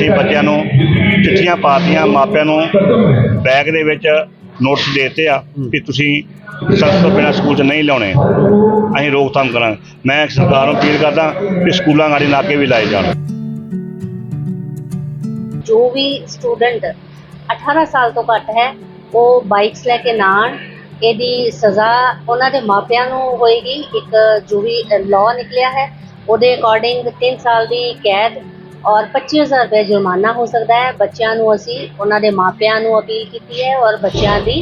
ਅਸੀਂ ਬੱਚਿਆਂ ਨੂੰ ਚਿੱਠੀਆਂ ਪਾਤੀਆਂ, ਮਾਪਿਆਂ ਨੂੰ ਬੈਗ ਦੇ ਵਿੱਚ ਨੋਟਸ ਦੇਤੇ ਆ ਕਿ ਤੁਸੀਂ ਸਖਤ ਤੋਂ ਬਿਨਾਂ ਸਕੂਲ 'ਚ ਨਹੀਂ ਲਾਉਣੇ। ਅਸੀਂ ਰੋਕਥਾਮ ਕਰਾਂਗੇ। ਮੈਂ ਸਰਕਾਰ ਨੂੰ ਅਪੀਲ ਕਰਦਾ ਕਿ ਸਕੂਲਾਂ ਗਾੜੀ ਨਾਕੇ ਵੀ ਲਾਏ ਜਾਣ। ਜੋ ਵੀ ਸਟੂਡੈਂਟ 18 ਸਾਲ ਤੋਂ ਘੱਟ ਹੈ, ਉਹ ਬਾਈਕਸ ਲੈ ਕੇ ਨਾ ਆਉਣ। ਇਹਦੀ ਸਜ਼ਾ ਉਹਨਾਂ ਦੇ ਮਾਪਿਆਂ ਨੂੰ ਹੋਏਗੀ। ਇੱਕ ਜੋ ਵੀ ਲਾਅ ਨਿਕਲਿਆ ਹੈ, ਉਹਦੇ ਅਕੋਰਡਿੰਗ 3 ਸਾਲ ਦੀ ਕੈਦ ਔਰ 25000 ਰੁਪਏ ਜੁਰਮਾਨਾ ਹੋ ਸਕਦਾ ਹੈ। ਬੱਚਿਆਂ ਨੂੰ ਅਸੀਂ, ਉਹਨਾਂ ਦੇ ਮਾਪਿਆਂ ਨੂੰ ਅਪੀਲ ਕੀਤੀ ਹੈ ਔਰ ਬੱਚਿਆਂ ਦੀ,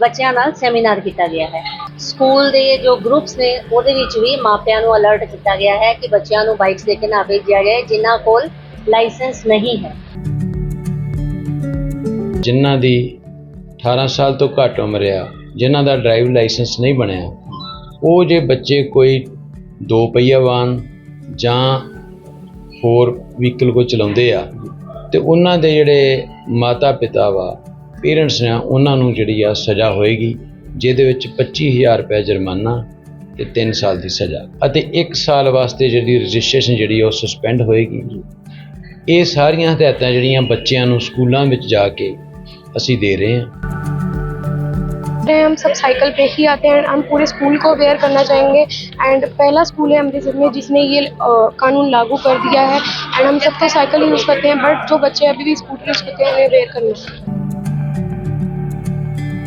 ਬੱਚਿਆਂ ਨਾਲ ਸੈਮੀਨਾਰ ਕੀਤਾ ਗਿਆ ਹੈ। ਸਕੂਲ ਦੇ ਜੋ ਗਰੁੱਪਸ ਨੇ, ਉਹਦੇ ਵਿੱਚ ਵੀ ਮਾਪਿਆਂ ਨੂੰ ਅਲਰਟ ਕੀਤਾ ਗਿਆ ਹੈ ਕਿ ਬੱਚਿਆਂ ਨੂੰ ਬਾਈਕਸ ਦੇ ਕੇ ਨਾ ਭੇਜਿਆ ਜਾਏ, ਜਿਨ੍ਹਾਂ ਕੋਲ ਲਾਇਸੈਂਸ ਨਹੀਂ ਹੈ। ਜਿਨ੍ਹਾਂ ਦੀ 18 ਸਾਲ ਤੋਂ ਘੱਟ ਉਮਰ ਆ, ਜਿਨ੍ਹਾਂ ਦਾ ਡਰਾਈਵ ਲਾਇਸੈਂਸ ਨਹੀਂ ਬਣਿਆ, ਉਹ ਜੇ ਬੱਚੇ ਕੋਈ ਦੋ ਪਹੀਆ ਵਾਹਨ ਜਾਂ ਹੋਰ ਵਹੀਕਲ ਕੋਈ ਚਲਾਉਂਦੇ ਆ। ਤੇ ਉਹਨਾਂ ਦੇ ਜਿਹੜੇ ਮਾਤਾ ਪਿਤਾ ਵਾ, ਪੇਰੈਂਟਸ ਨੇ ਉਹਨਾਂ ਨੂੰ ਜਿਹੜੀ ਆ ਸਜ਼ਾ ਹੋਏਗੀ, ਜਿਹਦੇ ਵਿੱਚ 25000 ਰੁਪਏ ਜੁਰਮਾਨਾ ਤੇ 3 ਸਾਲ ਦੀ ਸਜ਼ਾ। ਅਤੇ 1 ਸਾਲ ਵਾਸਤੇ ਜਿਹੜੀ ਰਜਿਸਟ੍ਰੇਸ਼ਨ ਜਿਹੜੀ ਆ ਉਹ ਸਸਪੈਂਡ ਹੋਏਗੀ। ਇਹ ਸਾਰੀਆਂ ਹਦਾਇਤਾਂ ਜਿਹੜੀਆਂ ਬੱਚਿਆਂ ਨੂੰ ਸਕੂਲਾਂ ਵਿੱਚ ਜਾ ਕੇ ਅਸੀਂ ਦੇ ਰਹੇ ਹਾਂ। हम सब साइकिल पे ही आते हैं हम पूरे स्कूल को अवेयर करना चाहेंगे एंड पहला स्कूल है अमृतसर में जिसने ये अ, कानून लागू कर दिया है एंड हम सब तो साइकिल यूज़ करते हैं बट जो बच्चे अभी भी स्कूटर यूज़ करते हैं उन्हें अवेयर करना चाहिए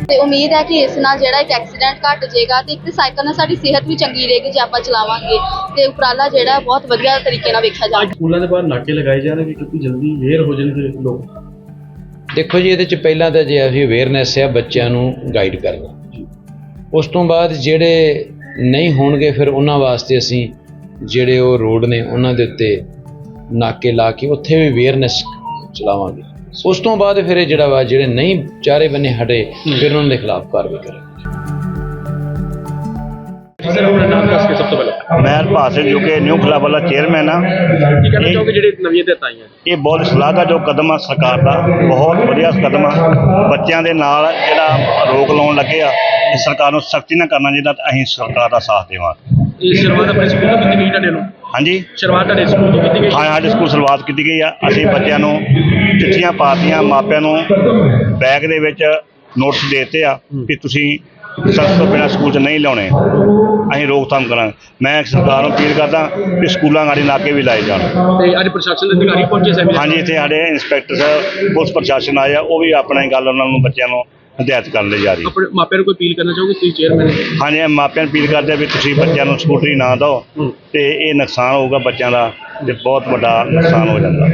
ਤੇ ਉਮੀਦ ਹੈ ਕਿ ਇਸ ਨਾਲ ਜਿਹੜਾ ਇੱਕ ਐਕਸੀਡੈਂਟ ਘਟ ਜਾਏਗਾ ਤੇ ਇੱਕ ਤੇ ਸਾਈਕਲ ਨਾਲ ਸਾਡੀ ਸਿਹਤ ਵੀ ਚੰਗੀ ਰਹੇਗੀ ਜੇ ਆਪਾਂ ਚਲਾਵਾਂਗੇ ਤੇ ਉਪਰਾਲਾ ਜਿਹੜਾ ਬਹੁਤ ਵਧੀਆ ਤਰੀਕੇ ਨਾਲ ਵੇਖਿਆ ਜਾਵੇ ਸਕੂਲਾਂ ਦੇ ਬਾਹਰ ਨਾਕੇ ਲਗਾਏ ਜਾਣਗੇ ਕਿਉਂਕਿ ਜਲਦੀ ਵੇਅਰ ਹੋ ਜਾਣਗੇ ਲੋਕ ਦੇਖੋ ਜੀ ਇਹਦੇ ਚ ਪਹਿਲਾਂ ਤਾਂ ਜੇ ਅਸੀਂ ਅਵੇਅਰਨੈਸ ਹੈ ਬੱਚਿਆਂ ਨੂੰ ਗਾਈਡ ਕਰਨਾ। ਉਸ ਤੋਂ ਬਾਅਦ ਜਿਹੜੇ ਨਹੀਂ ਹੋਣਗੇ ਫਿਰ ਉਹਨਾਂ ਵਾਸਤੇ ਅਸੀਂ ਜਿਹੜੇ ਉਹ ਰੋਡ ਨੇ ਉਹਨਾਂ ਦੇ ਉੱਤੇ ਨਾਕੇ ਲਾ ਕੇ ਉੱਥੇ ਵੀ ਅਵੇਅਰਨੈਸ ਚਲਾਵਾਂਗੇ। ਉਸ ਤੋਂ ਬਾਅਦ ਫਿਰ ਇਹ ਜਿਹੜਾ ਵਾ ਜਿਹੜੇ ਨਹੀਂ ਚਾਰੇ ਬੰਨੇ ਹਟੇ ਫਿਰ ਉਹਨਾਂ ਦੇ ਖਿਲਾਫ ਕਾਰਵਾਈ ਕਰਾਂਗੇ। ਸਰ ਆਪਣਾ ਨਾਮ ਦੱਸ ਕੇ ਸਭ ਤੋਂ ਪਹਿਲਾਂ। ਮੈਂ ਹਰਪਾਲ ਸਿੰਘ ਜੋ ਕਿ ਨਿਊ ਕਲੱਬ ਵਾਲਾ ਚੇਅਰਮੈਨ ਆ ਕੀ ਕਹਿਣਾ ਚਾਹੋਗੇ ਜਿਹੜੇ ਨਵੀਆਂ ਹਦਾਇਤਾਂ ਆਈਆਂ ਇਹ ਬਹੁਤ ਸ਼ਲਾਘਾ ਜੋ ਕਦਮ ਆ ਸਰਕਾਰ ਦਾ ਬਹੁਤ ਵਧੀਆ ਕਦਮ ਆ। ਬੱਚਿਆਂ ਦੇ ਨਾਲ ਜਿਹੜਾ ਰੋਕ ਲਾਉਣ ਲੱਗੇ ਆ ਇਹ ਸਰਕਾਰ ਨੂੰ ਸਖਤੀ ਨਾਲ ਕਰਨਾ ਚਾਹੀਦਾ ਤੇ ਅਸੀਂ ਸਰਕਾਰ ਦਾ ਸਾਥ ਦੇਵਾਂਗੇ। ਇਹ ਸ਼ੁਰੂਆਤ ਆਪਣੇ ਸਕੂਲ ਤੋਂ ਕੀਤੀ ਗਈ ਤੁਹਾਡੇ ਨੂੰ ਹਾਂਜੀ। ਸ਼ੁਰੂਆਤ ਤੁਹਾਡੇ ਸਕੂਲ ਤੋਂ ਕੀਤੀ ਗਈ? ਹਾਂ ਸਾਡੇ ਸਕੂਲ ਸ਼ੁਰੂਆਤ ਕੀਤੀ ਗਈ ਆ। ਅਸੀਂ ਬੱਚਿਆਂ ਨੂੰ ਚਿੱਠੀਆਂ ਪਾਤੀਆਂ ਮਾਪਿਆਂ ਨੂੰ ਬੈਗ ਦੇ ਵਿੱਚ ਨੋਟਸ ਦੇਤੇ ਆ ਕਿ ਤੁਸੀਂ ਸਖਤ ਤੋਂ ਬਿਨਾਂ ਸਕੂਲ 'ਚ ਨਹੀਂ ਲਾਉਣੇ। ਅਸੀਂ ਰੋਕਥਾਮ ਕਰਾਂਗੇ। ਮੈਂ ਸਰਕਾਰ ਨੂੰ ਅਪੀਲ ਕਰਦਾ ਕਿ ਸਕੂਲਾਂ ਗਾੜੀ ਨਾਕੇ ਵੀ ਲਾਏ ਜਾਣ। ਤੇ ਅੱਜ ਪ੍ਰਸ਼ਾਸਨ ਦੇ ਅਧਿਕਾਰੀ ਪਹੁੰਚੇ ਸੈਮੀਨਾਰ ਹਾਂਜੀ ਇੱਥੇ ਸਾਡੇ ਇੰਸਪੈਕਟਰ ਸਾਹਿਬ ਪੁਲਿਸ ਪ੍ਰਸ਼ਾਸਨ ਆਇਆ ਉਹ ਵੀ ਆਪਣਾ ਹੀ ਗੱਲ ਉਹਨਾਂ ਨੂੰ ਬੱਚਿਆਂ ਨੂੰ ਹਦਾਇਤ ਕਰਨ ਲਈ ਜਾ ਰਹੀ। ਆਪਣੇ ਮਾਪਿਆਂ ਨੂੰ ਕੋਈ ਅਪੀਲ ਕਰਨਾ ਚਾਹੋਗੇ? ਤੁਸੀਂ ਚੇਅਰਮੈਨ ਹਾਂਜੀ ਇਹ ਮਾਪਿਆਂ ਨੂੰ ਅਪੀਲ ਕਰਦੇ ਵੀ ਤੁਸੀਂ ਬੱਚਿਆਂ ਨੂੰ ਸਕੂਟਰੀ ਨਾ ਦਿਓ। ਤੇ ਇਹ ਨੁਕਸਾਨ ਹੋਊਗਾ ਬੱਚਿਆਂ ਦਾ ਤੇ ਬਹੁਤ ਵੱਡਾ ਨੁਕਸਾਨ ਹੋ ਜਾਂਦਾ।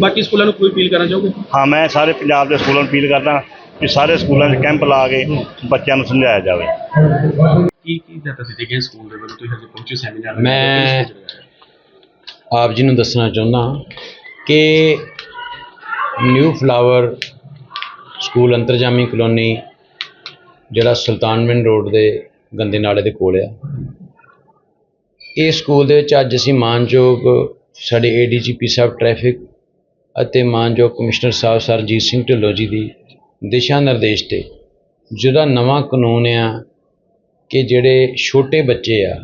ਬਾਕੀ ਸਕੂਲਾਂ ਨੂੰ ਕੋਈ ਅਪੀਲ ਕਰਨਾ ਚਾਹੋਗੇ? ਹਾਂ ਮੈਂ ਸਾਰੇ ਪੰਜਾਬ ਦੇ ਸਕੂਲਾਂ ਨੂੰ ਅਪੀਲ ਕਰਦਾ ਕਿ ਸਾਰੇ ਸਕੂਲਾਂ 'ਚ ਕੈਂਪ ਲਾ ਕੇ ਬੱਚਿਆਂ ਨੂੰ ਸਮਝਾਇਆ ਜਾਵੇ। ਕੀ ਕੀ ਹਦਾਇਤਾਂ ਦਿੱਤੀਆਂ ਗਈਆਂ ਸਕੂਲ ਦੇ ਵੱਲੋਂ ਤੁਸੀਂ ਹਜੇ ਪਹੁੰਚੇ ਸੈਮੀਨਾਰ ਮੈਂ- ਆਪ ਜੀ ਨੂੰ ਦੱਸਣਾ ਚਾਹੁੰਦਾ ਕਿ new flower school Antarjami colony ਜਿਹੜਾ ਸੁਲਤਾਨਵਿੰਡ ਰੋਡ ਦੇ ਗੰਦੇ ਨਾਲੇ ਦੇ ਕੋਲ ਆ ਇਹ ਸਕੂਲ ਦੇ ਵਿੱਚ ਅੱਜ ਅਸੀਂ ਮਾਨਯੋਗ ਸਾਡੇ ਏਡੀਜੀਪੀ ਸਾਹਿਬ ਟ੍ਰੈਫਿਕ ਅਤੇ ਮਾਨਯੋਗ ਕਮਿਸ਼ਨਰ ਸਾਹਿਬ ਸਰਜੀਤ ਸਿੰਘ ਢਿੱਲੋਂ ਜੀ ਦੀ ਦਿਸ਼ਾ ਨਿਰਦੇਸ਼ ਤੇ। ਜਿਹੜਾ ਨਵਾਂ ਕਾਨੂੰਨ ਆ ਕਿ ਜਿਹੜੇ ਛੋਟੇ ਬੱਚੇ ਆ,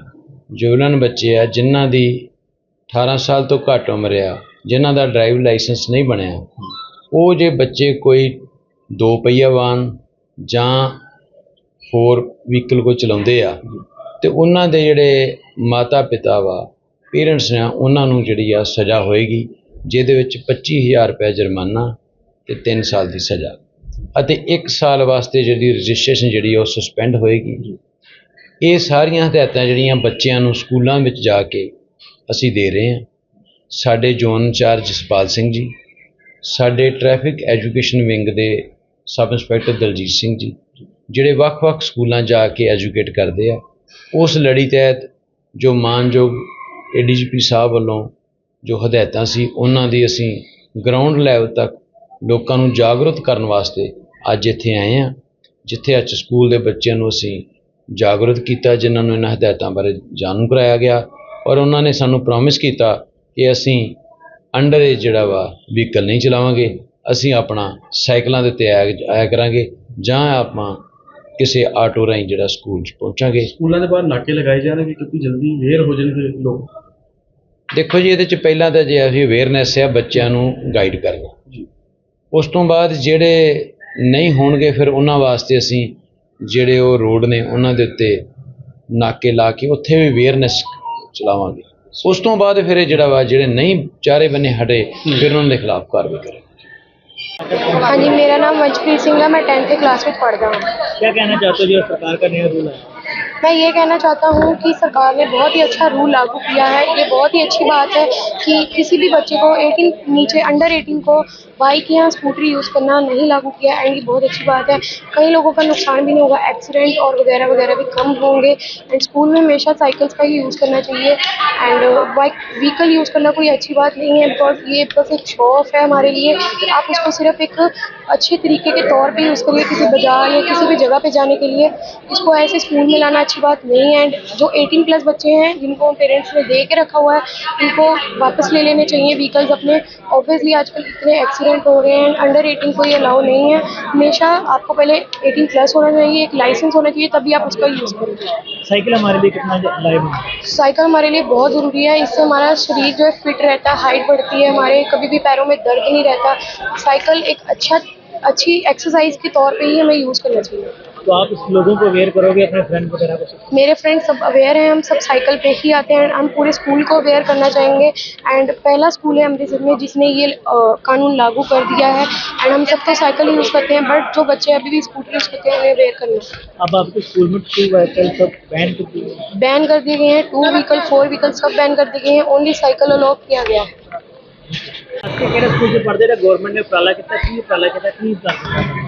ਜੁਵਲਨ ਬੱਚੇ ਆ, ਜਿਨ੍ਹਾਂ ਦੀ 18 ਸਾਲ ਤੋਂ ਘੱਟ ਉਮਰ ਆ, ਜਿਨ੍ਹਾਂ ਦਾ ਡਰਾਈਵ ਲਾਇਸੈਂਸ ਨਹੀਂ ਬਣਿਆ, ਉਹ ਜੇ ਬੱਚੇ ਕੋਈ ਦੋ ਪਹੀਆ ਵਾਹਨ ਜਾਂ ਫੋਰ ਵਹੀਕਲ ਕੋ ਚਲਾਉਂਦੇ ਆ, ਤੇ ਉਹਨਾਂ ਦੇ ਜਿਹੜੇ ਮਾਤਾ ਪਿਤਾ ਵਾ, ਪੇਰੈਂਟਸ ਨੇ, ਉਹਨਾਂ ਨੂੰ ਜਿਹੜੀ ਆ ਸਜ਼ਾ ਹੋਏਗੀ, ਜਿਹਦੇ ਵਿੱਚ 25000 ਰੁਪਏ ਜੁਰਮਾਨਾ ਤੇ 3 ਸਾਲ ਦੀ ਸਜ਼ਾ। ਅਤੇ 1 ਸਾਲ ਵਾਸਤੇ ਜਿਹੜੀ ਰਜਿਸਟ੍ਰੇਸ਼ਨ ਜਿਹੜੀ ਆ ਉਹ ਸਸਪੈਂਡ ਹੋਏਗੀ। ਇਹ ਸਾਰੀਆਂ ਹਦਾਇਤਾਂ ਜਿਹੜੀਆਂ ਬੱਚਿਆਂ ਨੂੰ ਸਕੂਲਾਂ ਵਿੱਚ ਜਾ ਕੇ ਅਸੀਂ ਦੇ ਰਹੇ ਹਾਂ। ਸਾਡੇ ਜ਼ੋਨ ਇੰਚਾਰਜ ਜਸਪਾਲ ਸਿੰਘ ਜੀ, ਸਾਡੇ ਟ੍ਰੈਫਿਕ ਐਜੂਕੇਸ਼ਨ ਵਿੰਗ ਦੇ ਸਬ ਇੰਸਪੈਕਟਰ ਦਲਜੀਤ ਸਿੰਘ ਜੀ, ਜਿਹੜੇ ਵੱਖ-ਵੱਖ ਸਕੂਲਾਂ ਜਾ ਕੇ ਐਜੂਕੇਟ ਕਰਦੇ ਆ। ਉਸ ਲੜੀ ਤਹਿਤ ਜੋ ਮਾਨਯੋਗ ਏਡੀਜੀਪੀ ਸਾਹਿਬ ਵੱਲੋਂ ਜੋ ਹਦਾਇਤਾਂ ਸੀ, ਉਹਨਾਂ ਦੀ ਅਸੀਂ ਗਰਾਊਂਡ ਲੈਵਲ ਤੱਕ ਲੋਕਾਂ ਨੂੰ ਜਾਗਰੂਕ ਕਰਨ ਵਾਸਤੇ ਅੱਜ ਇੱਥੇ ਆਏ ਹਾਂ ਜਿੱਥੇ ਅੱਜ ਸਕੂਲ ਦੇ ਬੱਚਿਆਂ ਨੂੰ ਅਸੀਂ ਜਾਗਰੂਕ ਕੀਤਾ ਜਿਨ੍ਹਾਂ ਨੂੰ ਇਹਨਾਂ ਹਦਾਇਤਾਂ ਬਾਰੇ ਜਾਣੂ ਕਰਾਇਆ ਗਿਆ ਔਰ ਉਹਨਾਂ ਨੇ ਸਾਨੂੰ ਪ੍ਰੋਮਿਸ ਕੀਤਾ ਕਿ ਅਸੀਂ ਅੰਡਰ ਏਜ ਜਿਹੜਾ ਵਾ ਵਹੀਕਲ ਨਹੀਂ ਚਲਾਵਾਂਗੇ ਅਸੀਂ ਆਪਣਾ ਸਾਈਕਲਾਂ ਦੇ ਉੱਤੇ ਆਇਆ ਕਰਾਂਗੇ ਜਾਂ ਆਪਾਂ ਕਿਸੇ ਆਟੋ ਰਾਹੀਂ ਜਿਹੜਾ ਸਕੂਲ 'ਚ ਪਹੁੰਚਾਂਗੇ। ਸਕੂਲਾਂ ਦੇ ਬਾਹਰ ਨਾਕੇ ਲਗਾਏ ਜਾਣਗੇ ਕਿਉਂਕਿ ਜਲਦੀ ਵੇਅਰ ਹੋ ਜਾਣਗੇ ਲੋਕ। ਦੇਖੋ ਜੀ ਇਹਦੇ ਚ ਪਹਿਲਾਂ ਤਾਂ ਜੇ ਅਸੀਂ ਅਵੇਅਰਨੈਸ ਹੈ ਬੱਚਿਆਂ ਨੂੰ ਗਾਈਡ ਕਰਨਾ। ਉਸ ਤੋਂ ਬਾਅਦ ਜਿਹੜੇ ਨਹੀਂ ਹੋਣਗੇ ਫਿਰ ਉਹਨਾਂ ਵਾਸਤੇ ਅਸੀਂ ਜਿਹੜੇ ਉਹ ਰੋਡ ਨੇ ਉਹਨਾਂ ਦੇ ਉੱਤੇ ਨਾਕੇ ਲਾ ਕੇ ਉੱਥੇ ਵੀ ਅਵੇਅਰਨੈਸ ਚਲਾਵਾਂਗੇ ਉਸ ਤੋਂ ਬਾਅਦ ਫਿਰ ਇਹ ਜਿਹੜਾ ਵਾ ਜਿਹੜੇ ਨਹੀਂ ਚਾਰੇ ਬੰਨੇ ਹਟੇ ਫਿਰ ਉਹਨਾਂ ਦੇ ਖਿਲਾਫ ਕਾਰਵਾਈ ਕਰਾਂਗੇ हाँ जी मेरा नाम वंशप्रीत सिंह है मैं टेंथ क्लास में पढ़ता हूँ क्या कहना चाहते हो जो सरकार का नया रूल है मैं ये कहना चाहता हूँ कि सरकार ने बहुत ही अच्छा रूल लागू किया है ये बहुत ही अच्छी बात है कि किसी भी बच्चे को 18 नीचे अंडर 18 को बाइक या स्कूटरी यूज़ करना नहीं लागू किया एंड ये बहुत अच्छी बात है। कई लोगों का नुकसान भी नहीं होगा एक्सीडेंट और वगैरह वगैरह भी कम होंगे। एंड स्कूल में हमेशा साइकिल्स का ही यूज़ करना चाहिए। एंड बाइक व्हीकल यूज़ करना कोई अच्छी बात नहीं है बिकॉज़ ये बस एक शो है हमारे लिए आप उसको सिर्फ़ एक अच्छे तरीके के तौर पर यूज़ करिए, किसी बाज़ार या किसी भी जगह पर जाने के लिए। इसको ऐसे स्कूल में लाना अच्छी बात नहीं है। एंड जो 18 प्लस बच्चे हैं, जिनको पेरेंट्स ने दे के रखा हुआ है इनको वापस ले लेने चाहिए व्हीकल्स अपने। ऑब्वियसली आजकल इतने एक्सीडेंट हो रहे हैं अंडर 18 कोई अलाउ नहीं है। हमेशा आपको पहले 18 प्लस होना चाहिए एक लाइसेंस होना चाहिए तभी आप उसका यूज़ करेंगे। साइकिल हमारे लिए कितना लाइव साइकिल हमारे लिए बहुत ज़रूरी है। इससे हमारा शरीर जो है फिट रहता है हाइट बढ़ती है हमारे कभी भी पैरों में दर्द नहीं रहता। साइकिल एक अच्छा अच्छी एक्सरसाइज के तौर पर ही हमें यूज़ करना चाहिए। तो आप इस लोगों को अवेयर करोगे अपने फ्रेंड वगैरह को मेरे फ्रेंड सब अवेयर हैं हम सब साइकिल पे ही आते हैं हम पूरे स्कूल को अवेयर करना चाहेंगे। एंड पहला स्कूल है अमृतसर में जिसने ये कानून लागू कर दिया है। एंड हम सब तो साइकिल यूज़ करते हैं बट जो बच्चे अभी भी स्कूटर यूज़ करते हैं उन्हें अवेयर करना अब आपके स्कूल में टू व्हीकल सब बैन कर दिए बैन कर दिए गए हैं टू व्हीकल फोर व्हीकल सब बैन कर दिए गए हैं। ओनली साइकिल अलाउ किया गया है। आपके स्कूल से पढ़ते रहे गवर्नमेंट ने प्राला कितना प्राला कितना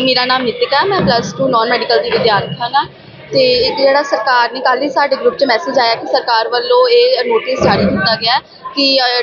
ਮੇਰਾ ਨਾਮ ਨਿਤਿਕਾ ਮੈਂ ਪਲੱਸ 2 ਨਾਨ ਮੈਡੀਕਲ ਦੀ ਵਿਦਿਆਰਥੀ ਹਾਂ ਤੇ ਇੱਕ ਜਿਹੜਾ ਸਰਕਾਰ ਨੇ ਕੱਲ੍ਹ ਹੀ ਸਾਡੇ ਗਰੁੱਪ 'ਚ ਮੈਸੇਜ ਆਇਆ ਕਿ ਸਰਕਾਰ ਵੱਲੋਂ ਇਹ ਨੋਟਿਸ ਜਾਰੀ ਕੀਤਾ ਗਿਆ ਕਿ ਅ,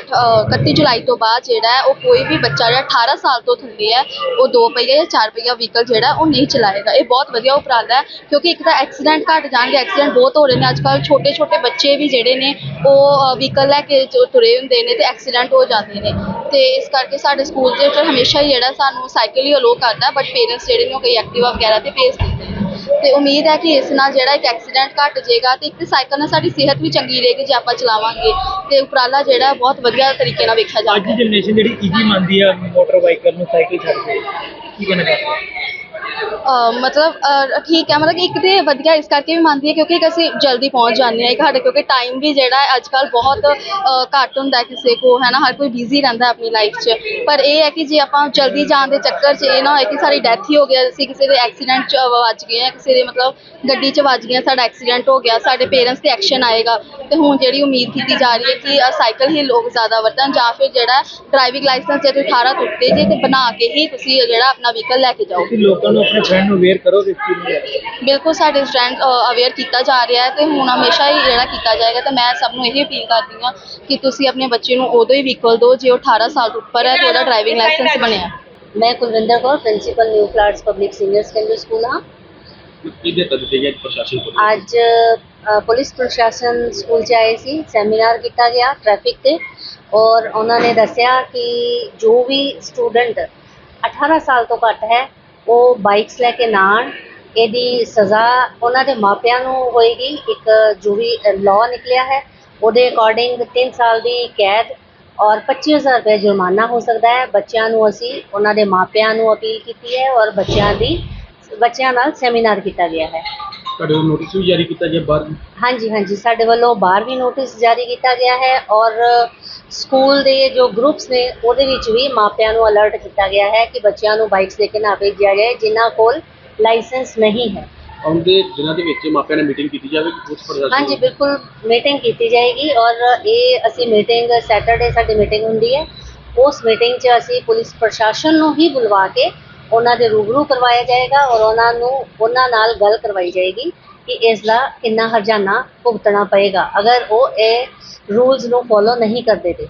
31 ਜੁਲਾਈ ਤੋਂ ਬਾਅਦ ਜਿਹੜਾ ਹੈ ਉਹ ਕੋਈ ਵੀ ਬੱਚਾ ਜਿਹੜਾ 18 ਸਾਲ ਤੋਂ ਥੱਲੇ ਹੈ ਉਹ ਦੋ ਪਹੀਆ ਜਾਂ ਚਾਰ ਪਹੀਆ ਵਹੀਕਲ ਜਿਹੜਾ ਉਹ ਨਹੀਂ ਚਲਾਏਗਾ। ਇਹ ਬਹੁਤ ਵਧੀਆ ਉਪਰਾਲਾ ਹੈ ਕਿਉਂਕਿ ਇੱਕ ਤਾਂ ਐਕਸੀਡੈਂਟ ਘਟ ਜਾਣਗੇ ਐਕਸੀਡੈਂਟ ਬਹੁਤ ਹੋ ਰਹੇ ਨੇ ਅੱਜ ਕੱਲ੍ਹ ਛੋਟੇ ਛੋਟੇ ਬੱਚੇ ਵੀ ਜਿਹੜੇ ਨੇ ਉਹ ਵਹੀਕਲ ਲੈ ਕੇ ਤੁਰੇ ਹੁੰਦੇ ਨੇ ਤੇ ਐਕਸੀਡੈਂਟ ਹੋ ਜਾਂਦੇ ਨੇ। ਤੇ ਇਸ ਕਰਕੇ ਸਾਡੇ ਸਕੂਲ ਦੇ ਵਿੱਚ ਹਮੇਸ਼ਾ ਹੀ ਜਿਹੜਾ ਸਾਨੂੰ ਸਾਈਕਲ ਹੀ ਅਲੋ ਕਰਦਾ ਬਟ ਪੇਰੈਂਟਸ ਜਿਹੜੇ ਨੇ ਉਹ ਕਈ ਐਕਟਿਵਾ ਵਗੈਰਾ ਤੇ ਭੇਜ ਦਿੰਦੇ ਨੇ ਤੇ ਉਮੀਦ ਹੈ ਕਿ ਇਸ ਨਾਲ ਜਿਹੜਾ ਇੱਕ ਐਕਸੀਡੈਂਟ ਘੱਟ ਜਾਏਗਾ ਅਤੇ ਇੱਕ ਸਾਈਕਲ ਨਾਲ ਸਾਡੀ ਸਿਹਤ ਵੀ ਚੰਗੀ ਰਹੇਗੀ ਜੇ ਆਪਾਂ ਚਲਾਵਾਂਗੇ ਤੇ ਉਪਰਾਲਾ ਜਿਹੜਾ ਬਹੁਤ ਵਧੀਆ ਤਰੀਕੇ ਨਾਲ ਵੇਖਿਆ ਅੱਜ ਦੀ ਹੈ ਜਨਰੇਸ਼ਨ ਜਿਹੜੀ ਈਜ਼ੀ ਮੰਨਦੀ ਆ, ਮੋਟਰ ਵਾਹੀਕਲ ਨੂੰ ਸਾਈਕਲ ਛੱਡ ਕੇ, ਕੀ ਕਹਿਣਾ ਚਾਹते ਮਤਲਬ ਠੀਕ ਹੈ ਮਤਲਬ ਇੱਕ ਤੇ ਵਧੀਆ ਇਸ ਕਰਕੇ ਵੀ ਮੰਨਦੀ ਹੈ ਕਿਉਂਕਿ ਇੱਕ ਅਸੀਂ ਜਲਦੀ ਪਹੁੰਚ ਜਾਂਦੇ ਹਾਂ ਇੱਕ ਸਾਡੇ ਕਿਉਂਕਿ ਟਾਈਮ ਵੀ ਜਿਹੜਾ ਹੈ ਅੱਜ ਕੱਲ੍ਹ ਬਹੁਤ ਘੱਟ ਹੁੰਦਾ ਕਿਸੇ ਕੋ ਹੈ ਨਾ? ਹਰ ਕੋਈ ਬਿਜ਼ੀ ਰਹਿੰਦਾ ਆਪਣੀ ਲਾਈਫ 'ਚ। ਪਰ ਇਹ ਹੈ ਕਿ ਜੇ ਆਪਾਂ ਜਲਦੀ ਜਾਣ ਦੇ ਚੱਕਰ 'ਚ ਇਹ ਨਾ ਹੋਏ ਕਿ ਸਾਡੀ ਡੈਥ ਹੀ ਹੋ ਗਿਆ ਅਸੀਂ ਕਿਸੇ ਦੇ ਐਕਸੀਡੈਂਟ 'ਚ ਵੱਜ ਗਏ ਹਾਂ ਕਿਸੇ ਦੇ ਮਤਲਬ ਗੱਡੀ 'ਚ ਵੱਜ ਗਏ ਹਾਂ, ਸਾਡਾ ਐਕਸੀਡੈਂਟ ਹੋ ਗਿਆ ਸਾਡੇ ਪੇਰੈਂਟਸ ਤੇ ਐਕਸ਼ਨ ਆਏਗਾ। ਤੇ ਹੁਣ ਜਿਹੜੀ ਉਮੀਦ ਕੀਤੀ ਜਾ ਰਹੀ ਹੈ ਕਿ ਸਾਈਕਲ ਹੀ ਲੋਕ ਜ਼ਿਆਦਾ ਵਰਤਣ ਜਾਂ ਫਿਰ ਜਿਹੜਾ ਡਰਾਈਵਿੰਗ ਲਾਇਸੈਂਸ ਜੇ ਤੁਸੀਂ 18 ਤੋਂ ਜੇ ਤੇ ਬਣਾ ਕੇ ਹੀ ਤੁਸੀਂ ਜਿਹੜਾ ਆਪਣਾ ਵਹੀਕਲ ਲੈ ਕੇ ਜਾਓ। ਲੋਕਾਂ ਨੂੰ ਆਪਣੇ ਫਰੈਂਡ ਨੂੰ ਅਵੇਅਰ ਕਰੋ ਕਿ ਕਿਵੇਂ ਹੈ ਬਿਲਕੁਲ ਸਾਡੇ ਸਟੂਡੈਂਟ ਅਵੇਅਰ ਕੀਤਾ ਜਾ ਰਿਹਾ ਹੈ ਤੇ ਹੁਣ ਹਮੇਸ਼ਾ ਹੀ ਜਿਹੜਾ ਕੀਤਾ ਜਾਏਗਾ ਤਾਂ ਮੈਂ ਸਭ ਨੂੰ ਇਹ ਅਪੀਲ ਕਰਦੀ ਹਾਂ ਕਿ ਤੁਸੀਂ ਆਪਣੇ ਬੱਚੇ ਨੂੰ ਉਦੋਂ ਹੀ ਵਹੀਕਲ ਦਿਓ ਜੇ ਉਹ 18 ਸਾਲ ਤੋਂ ਉੱਪਰ ਹੈ ਤੇ ਉਹਦਾ ਡਰਾਈਵਿੰਗ ਲਾਇਸੈਂਸ ਬਣਿਆ। ਮੈਂ Kulwinder Kaur principal new flowers public senior secondary school ਹਾਂ। ਅੱਜ ਪੁਲਿਸ ਪ੍ਰਸ਼ਾਸਨ ਸਕੂਲ 'ਚ ਆਏ ਸੀ ਸੈਮੀਨਾਰ ਕੀਤਾ ਗਿਆ ਟ੍ਰੈਫਿਕ ਤੇ ਔਰ ਉਹਨਾਂ ਨੇ ਦੱਸਿਆ ਕਿ ਜੋ ਵੀ ਸਟੂਡੈਂਟ 18 ਸਾਲ ਤੋਂ ਘੱਟ ਹੈ ਉਹ ਬਾਈਕਸ ਲੈ ਕੇ ਨਾ ਆਉਣ ਇਹਦੀ ਸਜ਼ਾ ਉਹਨਾਂ ਦੇ ਮਾਪਿਆਂ ਨੂੰ ਹੋਏਗੀ। ਇੱਕ ਜੋ ਵੀ ਲਾਅ ਨਿਕਲਿਆ ਹੈ ਉਹਦੇ ਅਕੋਰਡਿੰਗ 3 ਸਾਲ ਦੀ ਕੈਦ ਔਰ 25000 ਰੁਪਏ ਜੁਰਮਾਨਾ ਹੋ ਸਕਦਾ ਹੈ। ਬੱਚਿਆਂ ਨੂੰ ਅਸੀਂ ਉਹਨਾਂ ਦੇ ਮਾਪਿਆਂ ਨੂੰ ਅਪੀਲ ਕੀਤੀ ਹੈ ਔਰ ਬੱਚਿਆਂ ਦੀ ਬੱਚਿਆਂ ਨਾਲ ਸੈਮੀਨਾਰ ਕੀਤਾ ਗਿਆ ਹੈ। ਤੁਹਾਡੇ ਕੋਲ ਨੋਟਿਸ ਵੀ ਜਾਰੀ ਕੀਤਾ ਜੇ ਬਾਹਰ ਹਾਂਜੀ ਹਾਂਜੀ। ਸਾਡੇ ਵੱਲੋਂ ਬਾਹਰ ਵੀ ਨੋਟਿਸ ਜਾਰੀ ਕੀਤਾ ਗਿਆ ਹੈ ਔਰ ਸਕੂਲ ਦੇ ਜੋ ਗਰੁੱਪਸ ਨੇ ਉਹਦੇ ਵਿੱਚ ਵੀ ਮਾਪਿਆਂ ਨੂੰ ਅਲਰਟ ਕੀਤਾ ਗਿਆ ਹੈ ਕਿ ਬੱਚਿਆਂ ਨੂੰ ਬਾਈਕਸ ਲੈ ਕੇ ਨਾ ਭੇਜਿਆ ਜਾਏ ਜਿਨ੍ਹਾਂ ਕੋਲ ਲਾਇਸੈਂਸ ਨਹੀਂ ਹੈ। ਆਉਂਦੇ ਦਿਨਾਂ ਦੇ ਵਿੱਚ ਮਾਪਿਆਂ ਨਾਲ ਮੀਟਿੰਗ ਕੀਤੀ ਜਾਵੇ ਕਿ ਪੁਲਿਸ ਪ੍ਰਸ਼ਾਸਨ ਹਾਂਜੀ ਬਿਲਕੁਲ ਮੀਟਿੰਗ ਕੀਤੀ ਜਾਏਗੀ ਔਰ ਇਹ ਅਸੀਂ ਮੀਟਿੰਗ ਸੈਟਰਡੇ ਸਾਡੀ ਮੀਟਿੰਗ ਹੁੰਦੀ ਹੈ। ਉਸ ਮੀਟਿੰਗ 'ਚ ਅਸੀਂ ਪੁਲਿਸ ਪ੍ਰਸ਼ਾਸਨ ਨੂੰ ਹੀ ਬੁਲਵਾ ਕੇ ਉਹਨਾਂ ਦੇ ਰੂਬਰੂ ਕਰਵਾਇਆ ਜਾਏਗਾ ਔਰ ਉਹਨਾਂ ਨੂੰ ਉਹਨਾਂ ਨਾਲ ਗੱਲ ਕਰਵਾਈ ਜਾਏਗੀ। ਕਿ ਇਸ ਦਾ ਕਿੰਨਾ ਹਰਜਾਨਾ ਭੁਗਤਣਾ ਪਏਗਾ। ਅਗਰ ਉਹ ਇਹ ਰੂਲਸ ਨੂੰ ਫੋਲੋ ਨਹੀਂ ਕਰਦੇ ਤੇ।